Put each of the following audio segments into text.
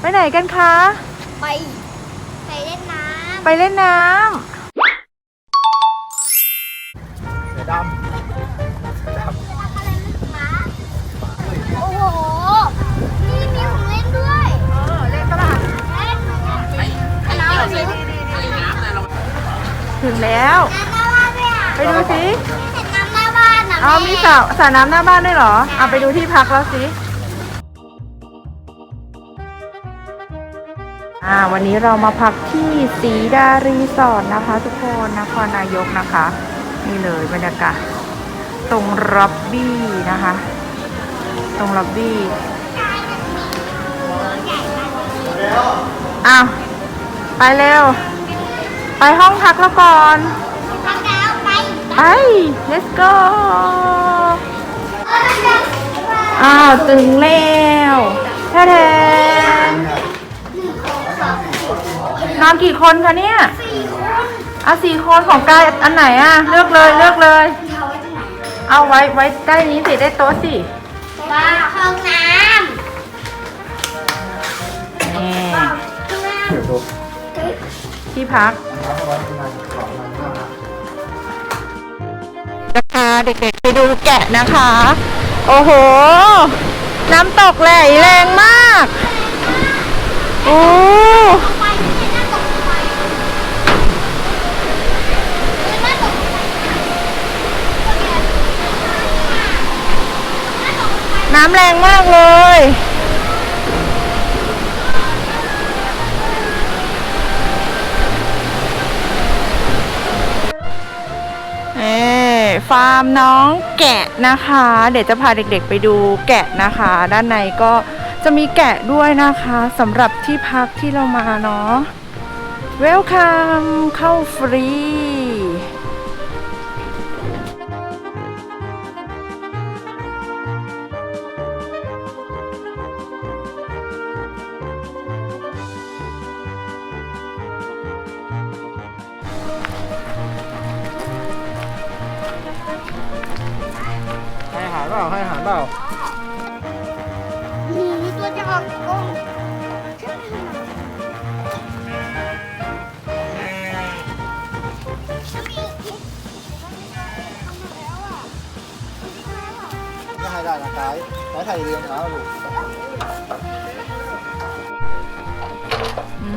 ไปไหนกันคะ ไป ไปเล่นน้ไปเล่นน้ำเสือดำเสือดำโอ้โห นี่มีของเล่นด้วยเออเล่นตลาดเล่นน้ำสิถึงแล้ว น้ำหน้าบ้านด้วยอะไปดูสิเห็นน้ำหน้าบ้านนะเอามีสระสระน้ำหน้าบ้านด้วยเหรอเอาไปดูที่พักแล้วสิ วันนี้เรามาพักที่สีดารีสอร์ทนะคะ ทุกคนนครนายกนะคะ นี่เลยบรรยากาศตรงล็อบบี้นะคะ ตรงล็อบบี้อ้าวไปเร็ว ไปห้องพักแล้วก่อนทางดาวไปไป let's go เออทางดาวอ้าว ถึงแล้วแท้แทน นอนกี่คนคะเนี่ยสี่คนอะสี่คนของกายอันไหนอะ เลือกเลยเลือกเลย เอาไว้ไว้ใต้นี้สิได้โต๊ะสิว่าห้องน้นี่ำห้องน้ำเสือตัวที่พักน้ำร้อนประมาณสองพันห้าร้อยจะพาเด็กๆไปดูแกะนะคะ โอ้โห น้ำตกไหลแรงมาก โอ้ำไปที่ไหนน่าตกไปน่าตกไปน่าตกไป น้ำแรงมากเลย เอ่ฟาร์มน้องแกะนะคะ เดี๋ยวจะพาเด็กๆไปดูแกะนะคะ ด้านในก็จะมีแกะด้วยนะคะสำหรับที่พักที่เรามาเนาะ เวลคัมเข้าฟรี ให้อาหารเปล่าหมูตัวจะออกกงก็ให้ได้นะกายกายถ่ายเรียงแล้วลูกอื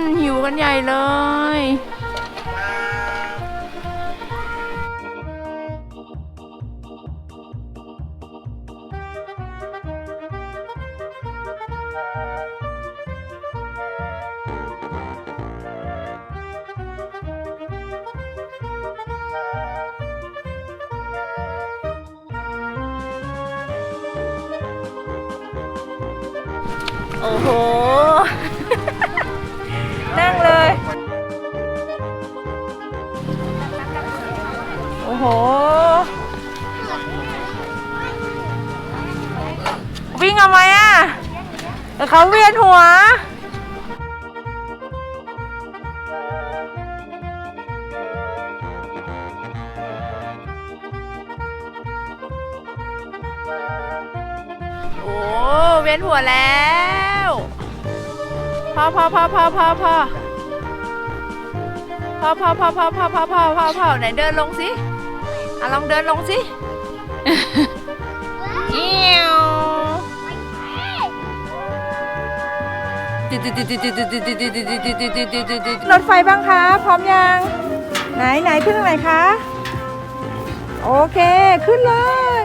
มหิวกันใหญ่เลย โอ้โห นั่งเลย โอ้โห วิ่งเอาไหมอะเขาเวียนหัวโอ้เวียนหัวแล้ว อพอพอพอพอพอพอพอพอพอพอพอพอพอพอไหนเดินลงสิอะลองเดินลงสิเอี้ยวรถไฟบ้างคะ พร้อมยัง ไหนไหนขึ้นทางไหนคะ โอเคขึ้นเลย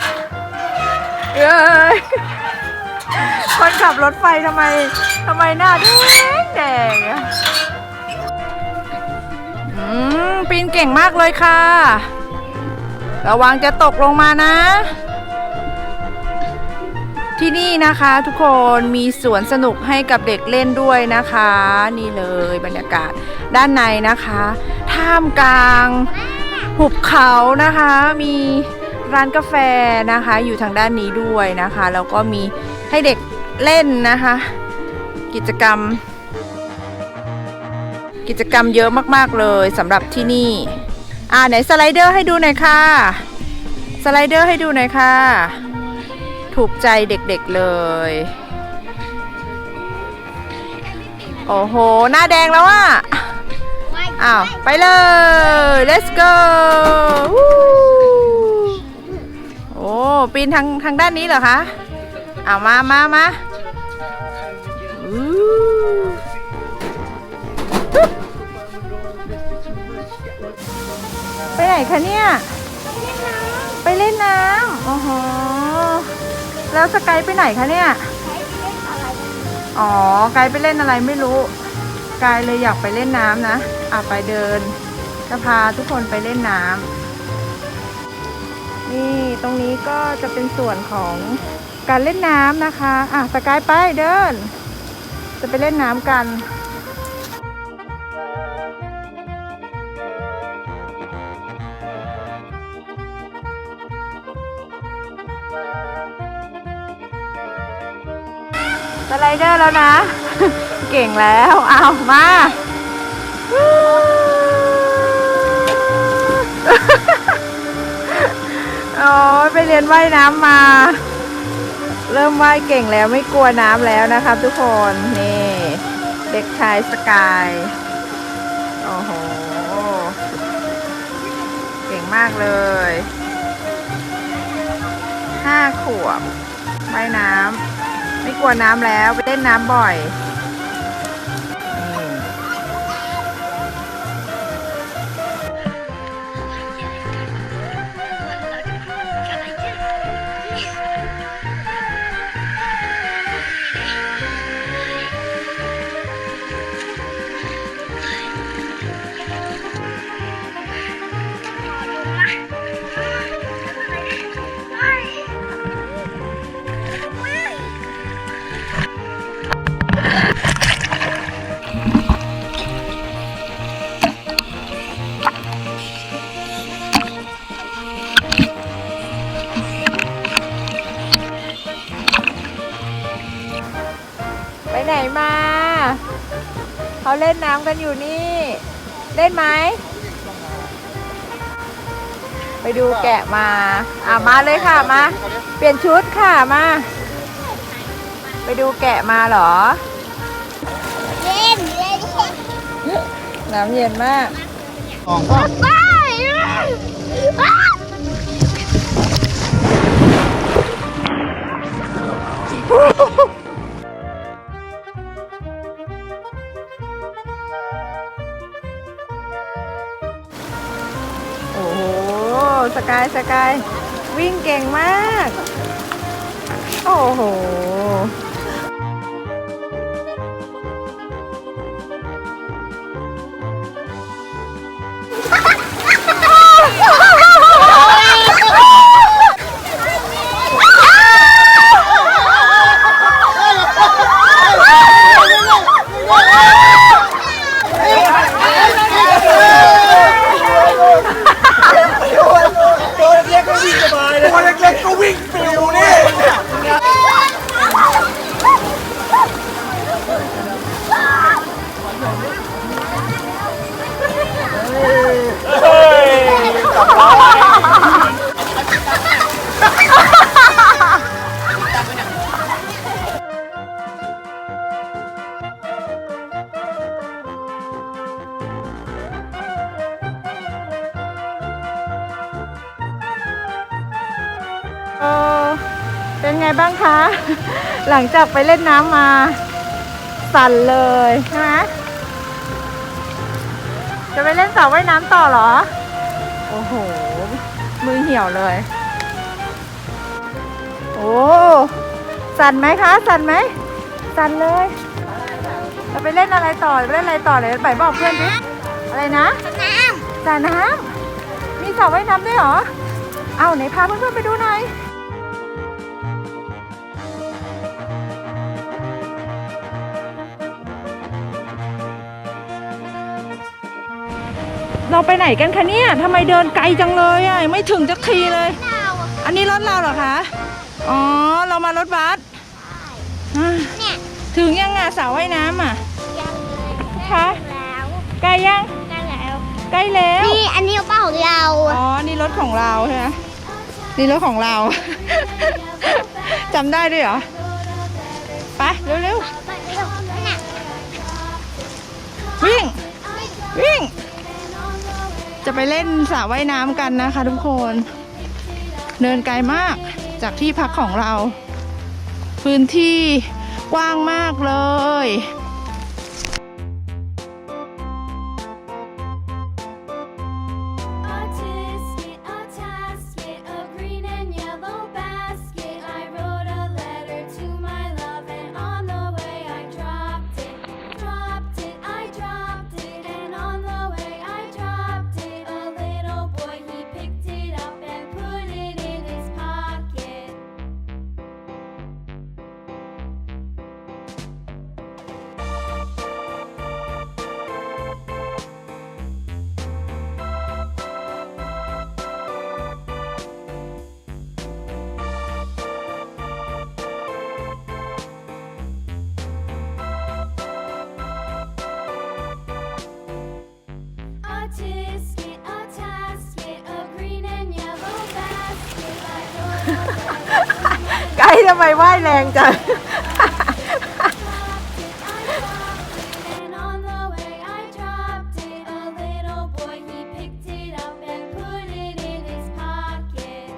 เย้ยคนขับรถไฟทำไม ทำไมหน้าแดงแดงอะอืมปีนเก่งมากเลยค่ะ ระวังจะตกลงมานะ ที่นี่นะคะทุกคนมีสวนสนุกให้กับเด็กเล่นด้วยนะคะ นี่เลยบรรยากาศด้านในนะคะ ท่ามกลางหุบเขานะคะมีร้านกาแฟนะคะ อยู่ทางด้านนี้ด้วยนะคะ แล้วก็มีให้เด็กเล่นนะคะ กิจกรรม กิจกรรมเยอะมากๆเลยสำหรับที่นี่ อ่าไหนสไลเดอร์ให้ดูหน่อยค่ะ สไลเดอร์ให้ดูหน่อยค่ะ ถูกใจเด็กๆเลย โอ้โห หน้าแดงแล้วอะอ้าว ไปเลย let's go โอ้ ปีนทางทางด้านนี้เหรอคะอ้าวมามามา ไปไหนคะเนี่ย ไปเล่นน้ำโอ้โหแล้วสกายไปไหนคะเนี่ย อ๋อ กายไปเล่นอะไรไม่รู้ กายเลยอยากไปเล่นน้ำนะ อะไปเดิน จะพาทุกคนไปเล่นน้ำ นี่ตรงนี้ก็จะเป็นส่วนของการเล่นน้ำนะคะ อะสกายไปเดิน จะไปเล่นน้ำกันสไลเดอร์แล้วนะ เก่งแล้วเอามาโอ้ยไปเรียนว่ายน้ำมา เริ่มว่ายเก่งแล้วไม่กลัวน้ำแล้วนะคะทุกคน ด็กชายสกาย โอ้โห เก่งมากเลย ห้าขวบว่ายน้ำ ไม่กลัวน้ำแล้ว ไปเล่นน้ำบ่อย ล่นน้ำกันอยู่นี่ เล่นไหม ไปดูแกะมา อะมาเลยค่ะมา เปลี่ยนชุดค่ะมา ไปดูแกะมาเหรอเล่นเล่นน้ำเย็นมากสองว่าไปโสกายสกายวิ่งเก่งมาก โอ้โห เออเป็นไงบ้างคะ หลังจากไปเล่นน้ำมา สั่นเลยใช่ไหมจะไปเล่นสระว่ายน้ำต่อเหรอ โอ้โห มือเหี่ยวเลย โอ้สั่นไหมคะ สั่นไหม สั่นเลยจะไปเล่นอะไรต่อจะไปเล่นอะไรต่อเลยไปบอกเพื่อนดิอะไรนะน้สระน้ำมีสระว่ายน้ำด้วยเหรอ เอาไหนพาเพื่อนๆไปดูหน่อย เราไปไหนกันคะเนี่ยทำไมเดินไกลจังเลยอะยังไม่ถึงจักทีเลยำเราอะอันนี้รถเราเหรอคะ อ๋อ เรามารถบัสอะเนี่ยถึงยังอะสระว่ายน้ำอะยังเลยคะแล้วใกล้ยังได้แล้วใกล้แล้วนี่อันนี้เป้าของเรา อ๋อ นี่รถของเราใช่ไหมนี่รถของเรา จำได้ด้วยเหรอ ไปเร็วไปเร็วเนี่ยๆ จะไปเล่นสระว่ายน้ำกันนะคะทุกคน เดินไกลมากจากที่พักของเรา พื้นที่กว้างมากเลย ทำไมว่ายแรงจัง dropped it, I dropped it, and on the way I dropped it. A little boy, he picked it up and put it in his pocket.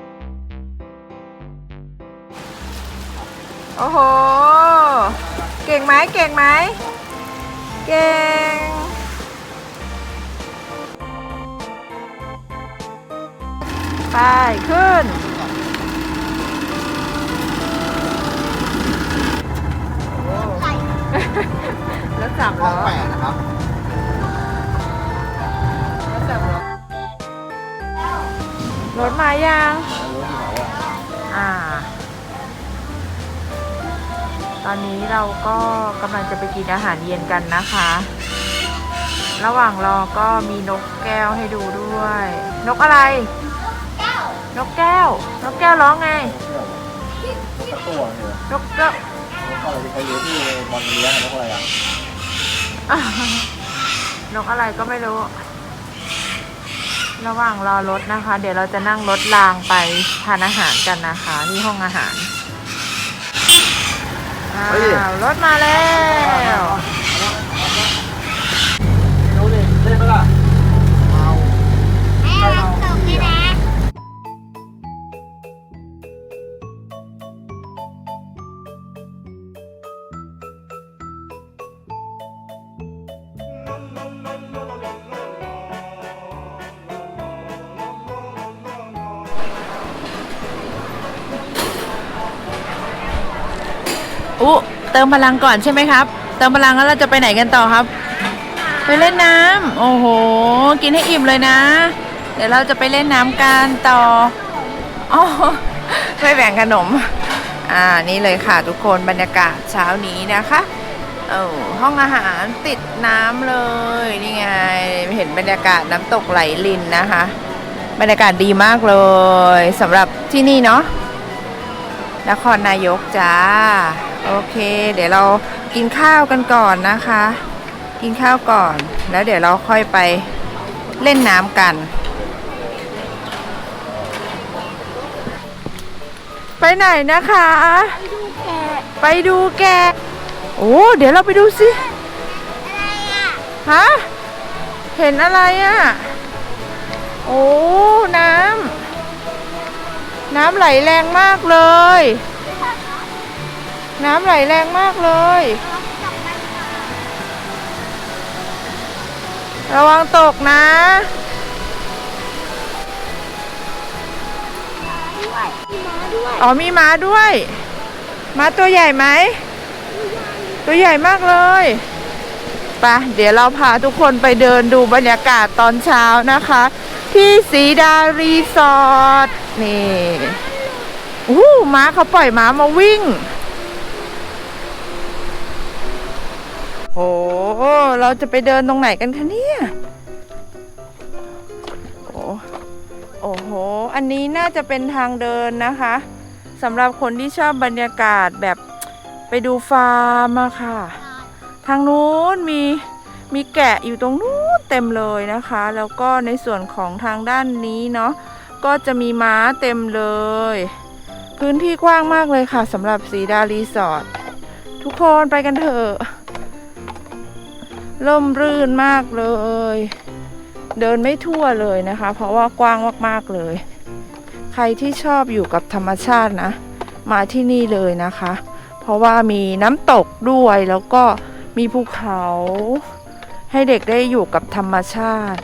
โอ้โห เก่งไหมเก่งไหม เก่ง ไป ขึ้นายัง อ่า ตอนนี้เราก็กำลังจะไปกินอาหารเย็นกันนะคะ ระหว่างรอก็มีนกแก้วให้ดูด้วย นกอะไร นกแก้ว นกแก้วร้องไงสักตัวเนี่ยนกแก้ว นกอะไรที่เขาเลี้ยงที่บอลเลี้ยงนกอะไรอะ นกอะไรก็ไม่รู้ ระหว่างรอรถนะคะ เดี๋ยวเราจะนั่งรถรางไปทานอาหารกันนะคะ ที่ห้องอาหารอ้าวรถมาแล้ว อุเติมพลังก่อนใช่ไหมครับ เติมพลังแล้วเราจะไปไหนกันต่อครับ ไปเล่นน้ำโอ้โห กินให้อิ่มเลยนะ เดี๋ยวเราจะไปเล่นน้ำกันต่ออ๋อไม่แบ่งขนม อ่า นี่เลยค่ะทุกคนบรรยากาศเช้านี้นะคะเออห้องอาหารติดน้ำเลย นี่ไง เห็นบรรยากาศน้ำตกไหลลินนะคะ บรรยากาศดีมากเลยสำหรับที่นี่เนาะนครนายกจ้า โอเค เดี๋ยวเรากินข้าวกันก่อนนะคะ กินข้าวก่อน แล้วเดี๋ยวเราค่อยไปเล่นน้ำกัน ไปไหนนะคะ ไปดูแกโอ้เดี๋ยวเราไปดูสิฮะเห็นอะไรอะ่ะ โอ้ น้ำ น้ำไหลแรงมากเลย น้ำไหลแรงมากเลย ระวังตกนะ อ๋อมีม้าด้วย ม้าตัวใหญ่ไหม ตัวใหญ่มากเลยไปะเดี๋ยวเราพาทุกคนไปเดินดูบรรยากาศตอนเช้านะคะ ที่สีดารีสอร์ทนี่อู้ม้าเขาปล่อยม้ามาวิ่ง เราจะไปเดินตรงไหนกันคะเนี่ย โอ้โอ้โห อันนี้น่าจะเป็นทางเดินนะคะสำหรับคนที่ชอบบรรยากาศแบบไปดูฟาร์มอะค่ะ ทางนู้นมีมีแกะอยู่ตรงนู้นเต็มเลยนะคะ แล้วก็ในส่วนของทางด้านนี้เนาะก็จะมีม้าเต็มเลย พื้นที่กว้างมากเลยค่ะสำหรับสีดารีสอร์ททุกคนไปกันเถอะ ร่มรื่นมากเลย เดินไม่ทั่วเลยนะคะ เพราะว่ากว้างมากๆเลย ใครที่ชอบอยู่กับธรรมชาตินะ มาที่นี่เลยนะคะ เพราะว่ามีน้ำตกด้วยแล้วก็มีภูเขา ให้เด็กได้อยู่กับธรรมชาติ